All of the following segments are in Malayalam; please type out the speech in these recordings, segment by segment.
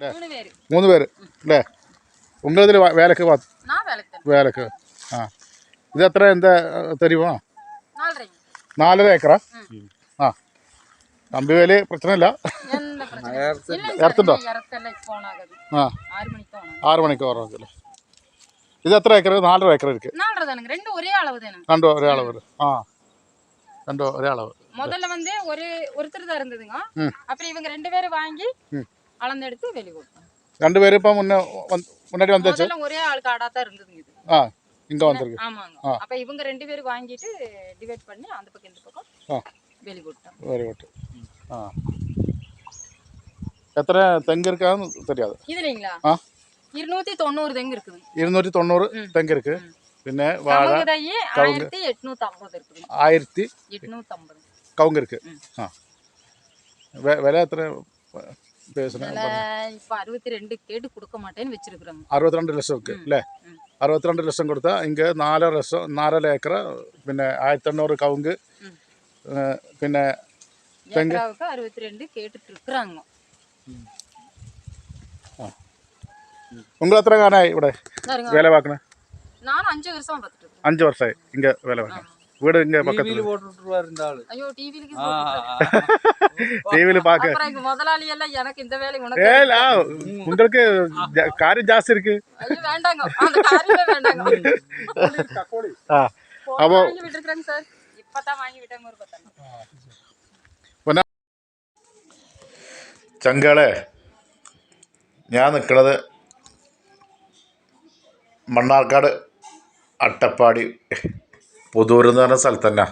மூணு பேர் മൂന്ന് പേര് അല്ലേ ഉങ്ങളിതിൽ വേലക്ക് പാ நான் வேலைக்கு தரேன் വേലക്ക് ആ ഇത് എത്ര എന്താ തരുമോ நாலரைங்க നാലര ഏക്കറാ ആ കമ്പിവേലി പ്രശ്നമില്ല எந்த பிரச்சனையும் இல்லைங்க ഇറത്തുണ്ടോ? சார் இறத்தெல்லாம் இப்போ ஆகாது ആ ஆறு மணிக்கு தான் ஆகும். ആറ് മണിക്കൂർ അല്ലേ ഇത് എത്ര ഏക്കർ നാലര ഏക്കർ ഇരിക്കും நாலரை தானுங்க ரெண்டு ஒரே அளவு தானுங்க രണ്ടോ ഒരേ അളവ് ആ രണ്ടോ ഒരേ അളവ് முதல்ல வந்து ஒரு ஒருத்தர் தான் இருந்ததுங்க ம். அப்புறம் இவங்க ரெண்டு பேரும் வாங்கி ம். அளந்தெடுத்து வெளி கொடுத்தோம் ரெண்டு பேரும் இப்போ முன்ன முன்னாடி வந்தாச்சு முதல்ல ஒரே ஆள் காடா தான் இருந்தது இது ஆ இங்க வந்திருக்கு ஆமாங்க ஆ. அப்ப இவங்க ரெண்டு பேரும் வாங்கிட்டு டிவைட் பண்ணி அந்த பக்கம் இந்த பக்கம் ஆ வெளி கொடுத்தோம் வெரி குட் ஆ எத்தனை தெங்கு இருக்காதுன்னு தெரியாது இது இல்லைங்களா ஆ இருநூத்தி தொண்ணூறு தெங்கு இருக்குது ഇരുന്നൂറ്റി തൊണ്ണൂറ് തെങ്ങ് ഇരിക്ക് പിന്നെ വാഴ கவுங்கு தையே ஆயிரத்தி எட்நூத்தி ஐம்பது இருக்குது ആയിരത്തി எட்நூத்தி ஐம்பது കവുങ്ങ് ഇരിക്ക് ആ വെ- വില എത്ര പേഴ്സണ് விலை இப்ப அறுபத்தி ரெண்டு கேட்டு கொடுக்க மாட்டேன்னு வச்சிருக்கிறோங்க അറുപത്തിരണ്ട് ലക്ഷം ഒക്കെ അല്ലേ ഉം. അറുപത്തിരണ്ട് ലക്ഷം കൊടുത്താൽ ഇങ്ങ് നാലര ലക്ഷം നാലര ഏക്കർ പിന്നെ ആയിരത്തി എണ്ണൂറ് കവുങ്ങ് ம். ഏ, പിന്നെ தெங்கு? ஏக்கராவுக்கு அறுபத்தி ரெண்டு கேட்டுட்டு இருக்கிறாங்க നിങ്ങൾ എത്ര കാലമായി ഇവിടെ பாருங்க വേല പാക്കണേ நானும் அஞ்சு வருஷம் பார்த்துட்டு இருக்கேன் അഞ്ച് വർഷമായി ഇങ്ങ വേല പാക്കണേ കാര്യം ജാസ്തി ഇരിക്ക്. അപ്പോ ചങ്കളെ ഞാൻ നിൽക്കണത് മണ്ണാർക്കാട് അട്ടപ്പാടി. പുതൂർ എന്ന് പറഞ്ഞ സ്ഥലത്ത് തന്നെ.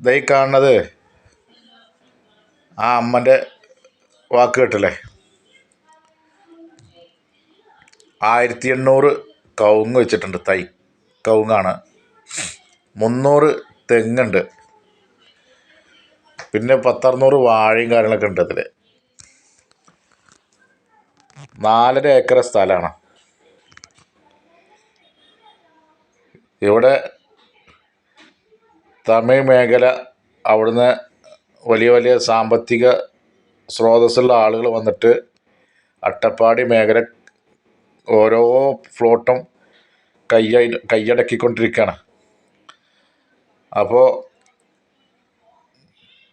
ഇതായി കാണുന്നത് ആ അമ്മന്റെ വാക്ക് കേട്ടില്ലേ? ആയിരത്തി എണ്ണൂറ് കവുങ്ങ് വെച്ചിട്ടുണ്ട്. തൈ കവുങ്ങാണ്. മുന്നൂറ് തെങ്ങുണ്ട്. പിന്നെ പത്തറുന്നൂറ് വാഴയും കാര്യങ്ങളൊക്കെ ഉണ്ട് അതിൽ നാലര ഏക്കർ സ്ഥലമാണ്. ഇവിടെ തമിഴ് മേഖല അവിടുന്ന് വലിയ വലിയ സാമ്പത്തിക സ്രോതസ്സുള്ള ആളുകൾ വന്നിട്ട് അട്ടപ്പാടി മേഖല ഓരോ ഫ്ലോട്ടും കയ്യ കൈയടക്കിക്കൊണ്ടിരിക്കുകയാണ് അപ്പോൾ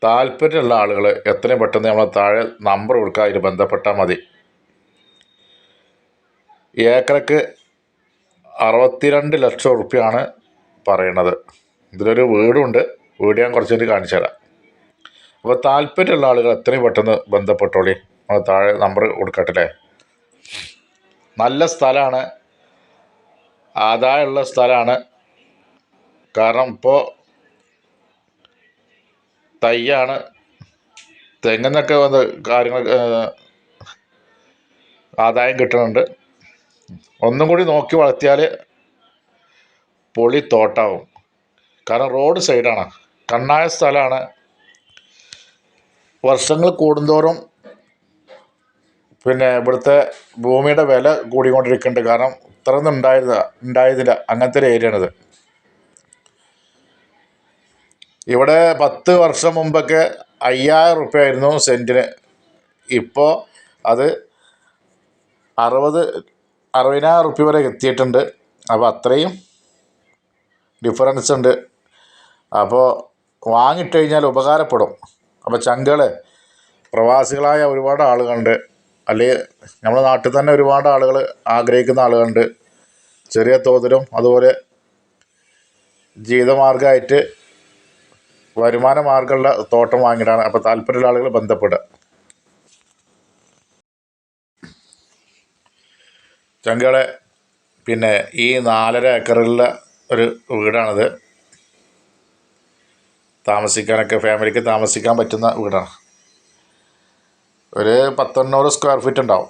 താല്പര്യമുള്ള ആളുകൾ എത്രയും പെട്ടെന്ന് നമ്മൾ താഴെ നമ്പർ കൊടുക്കുക അതിൽ ബന്ധപ്പെട്ടാൽ മതി. ഏക്കറക്ക് അറുപത്തിരണ്ട് ലക്ഷം റുപ്യാണ് പറയണത്. ഇതിലൊരു വീടുണ്ട്. വീട് ഞാൻ കുറച്ച് കഴിഞ്ഞ് കാണിച്ചു തരാം. അപ്പോൾ താല്പര്യമുള്ള ആളുകൾ എത്രയും പെട്ടെന്ന് ബന്ധപ്പെട്ടോളി. താഴെ നമ്പർ കൊടുക്കട്ടെ. നല്ല സ്ഥലമാണ്. ആദായമുള്ള സ്ഥലമാണ്. കാരണം ഇപ്പോൾ തയ്യാണ്. തെങ്ങെന്നൊക്കെ വന്ന് കാര്യങ്ങൾ ആദായം കിട്ടുന്നുണ്ട്. ഒന്നും കൂടി നോക്കി വളർത്തിയാൽ പൊളി തോട്ടാവും കാരണം റോഡ് സൈഡാണ്. കണ്ണായ സ്ഥലമാണ്. വർഷങ്ങൾ കൂടുന്തോറും പിന്നെ ഇവിടുത്തെ ഭൂമിയുടെ വില കൂടിക്കൊണ്ടിരിക്കുന്നുണ്ട്. കാരണം ഇത്രയൊന്നും ഉണ്ടായിരുന്ന ഉണ്ടായതില്ല അങ്ങനത്തെ ഒരു ഏരിയയാണിത്. ഇവിടെ പത്ത് വർഷം മുമ്പൊക്കെ അയ്യായിരം റുപ്യ ആയിരുന്നു സെന്റിന്. ഇപ്പോൾ അത് അറുപത് അറുപതിനായിരം റുപ്യ വരെ എത്തിയിട്ടുണ്ട്. അപ്പോൾ അത്രയും ഡിഫറൻസ് ഉണ്ട്. അപ്പോൾ വാങ്ങിട്ട് കഴിഞ്ഞാൽ ഉപകാരപ്പെടും. അപ്പോൾ ചങ്കൾ പ്രവാസികളായ ഒരുപാട് ആളുകളുണ്ട്. അല്ലെങ്കിൽ നമ്മുടെ നാട്ടിൽ തന്നെ ഒരുപാട് ആളുകൾ ആഗ്രഹിക്കുന്ന ആളുകളുണ്ട്. ചെറിയ തോതിലും അതുപോലെ ജീവിതമാർഗമായിട്ട് വരുമാന മാർഗമുള്ള തോട്ടം വാങ്ങിയിട്ടാണ് അപ്പോൾ താല്പര്യമുള്ള ആളുകൾ ബന്ധപ്പെടുക. ചങ്കളെ പിന്നെ ഈ നാലര ഏക്കറിലുള്ള ഒരു വീടാണിത്. താമസിക്കാനൊക്കെ ഫാമിലിക്ക് താമസിക്കാൻ പറ്റുന്ന വീടാണ്. ഒരു പത്തൊണ്ണൂറ് സ്ക്വയർ ഫീറ്റ് ഉണ്ടാവും.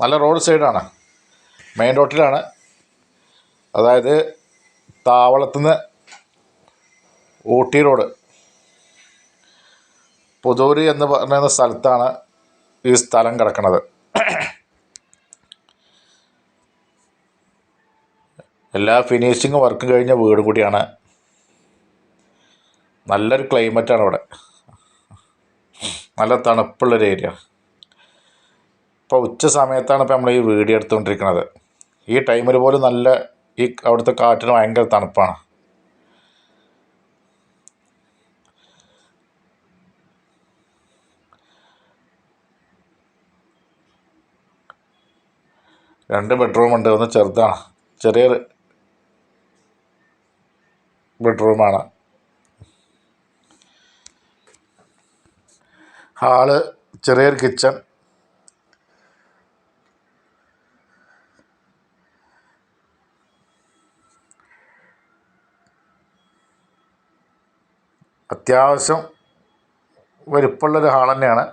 നല്ല റോഡ് സൈഡാണ്. മെയിൻ റോട്ടിലാണ്. അതായത് താവളത്തുനിന്ന് ഊട്ടി റോഡ്. പുതൂര് എന്ന് പറയുന്ന സ്ഥലത്താണ് ഈ സ്ഥലം കിടക്കുന്നത് എല്ലാ ഫിനിഷിങ് വർക്കും കഴിഞ്ഞ വീട് കൂടിയാണ്. നല്ലൊരു ക്ലൈമറ്റാണ് ഇവിടെ. നല്ല തണുപ്പുള്ളൊരു ഏരിയ. ഇപ്പോൾ ഉച്ച സമയത്താണ് ഇപ്പോൾ നമ്മൾ ഈ വീഡിയോ എടുത്തുകൊണ്ടിരിക്കുന്നത് ഈ ടൈമിൽ പോലും നല്ല ഈ അവിടുത്തെ കാറ്റിന് ഭയങ്കര തണുപ്പാണ്. രണ്ട് ബെഡ്റൂം ഉണ്ട്. ഒന്ന് ചെറുതാണ്. ചെറിയൊരു ബെഡ്റൂമാണ് ഹാൾ ചെറിയൊരു കിച്ചൺ അത്യാവശ്യം വലിപ്പമുള്ളൊരു ഹാൾ തന്നെയാണ്.